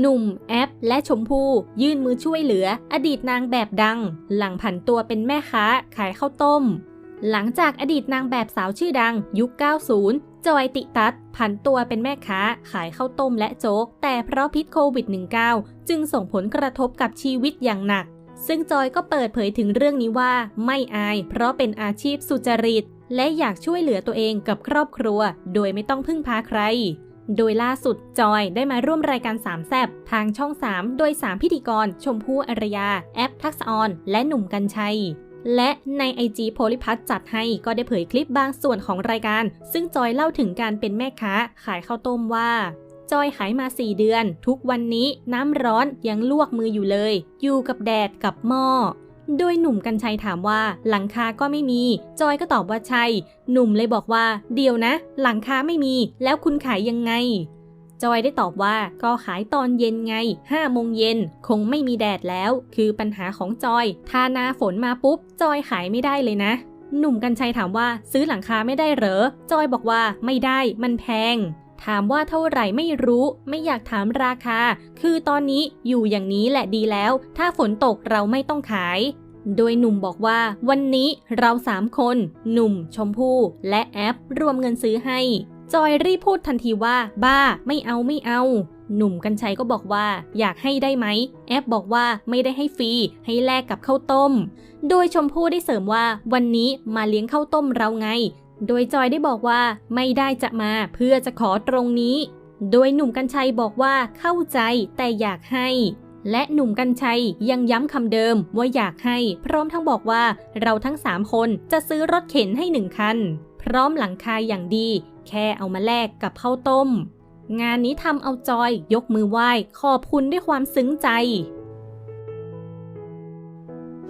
หนุ่ม แอป และชมพู่ยื่นมือช่วยเหลือ อดีตนางแบบดัง หลังผันตัวเป็นแม่ค้า ขายข้าวต้ม หลังจากอดีตนางแบบสาวชื่อดัง ยุค 90 จอยติตัสผันตัวเป็นแม่ค้า ขายข้าวต้มและโจ๊ก แต่เพราะพิษโควิด -19 จึงส่งผลกระทบกับชีวิตอย่างหนัก ซึ่งจอยก็เปิดเผยถึงเรื่องนี้ว่า ไม่อาย เพราะเป็นอาชีพสุจริต และอยากช่วยเหลือตัวเองกับครอบครัว โดยไม่ต้องพึ่งพาใคร โดยล่าสุดจอยได้มาร่วมรายการสามแซบทางช่อง 3 โดย 3 พิธีกร ชมพู่อารยา แอปทักษออน และหนุ่มกัญชัยและในไอจีโพลิพัทจัดให้ก็ได้เผยคลิปบางส่วนของรายการ ซึ่งจอยเล่าถึงการเป็นแม่ค้า ขายข้าวต้มว่า จอยขายมา 4 เดือน ทุกวันนี้น้ำร้อนยังลวกมืออยู่เลย อยู่กับแดดกับหม้อ โดยหนุ่มกัญชัยถามว่าหลังคาก็ไม่มี จอยก็ตอบว่าใช่ หนุ่มเลยบอกว่าเดี๋ยวนะ หลังคาไม่มี แล้วคุณขายยังไง จอยได้ตอบว่าก็ขายตอนเย็นไง5โมงเย็นคงไม่มีแดดแล้ว คือปัญหาของจอย ถ้าหน้าฝนมาปุ๊บ จอยขายไม่ได้เลยนะ หนุ่มกัญชัยถามว่าซื้อหลังคาไม่ได้เหรอ จอยบอกว่าไม่ได้มันแพง ถามว่าเท่าไหร่ไม่รู้ไม่อยากถามราคา คือตอนนี้อยู่อย่างนี้แหละดีแล้ว ถ้าฝนตกเราไม่ต้องขาย โดยหนุ่มบอกว่า วันนี้เราสามคน หนุ่ม ชมพู่ และแอปรวมเงินซื้อให้ จอยรีบพูดทันทีว่า บ้าไม่เอาไม่เอา หนุ่มกัญชัยก็บอกว่า อยากให้ได้ไหม แอปบอกว่าไม่ได้ให้ฟรีให้แลกกับข้าวต้ม โดยชมพู่ได้เสริมว่า วันนี้มาเลี้ยงข้าวต้มเราไง โดยจอยได้บอกว่าไม่ได้จะมาเพื่อจะขอตรงนี้ โดยหนุ่มกัญชัยบอกว่าเข้าใจแต่อยากให้ และหนุ่มกัญชัยยังย้ำคำเดิมว่าอยากให้ พร้อมทั้งบอกว่าเราทั้ง3คนจะซื้อรถเข็นให้หนึ่งคัน พร้อมหลังคาอย่างดี แค่เอามาแลกกับข้าวต้ม งานนี้ทำเอาจอยยกมือไหว้ขอบคุณด้วยความซึ้งใจ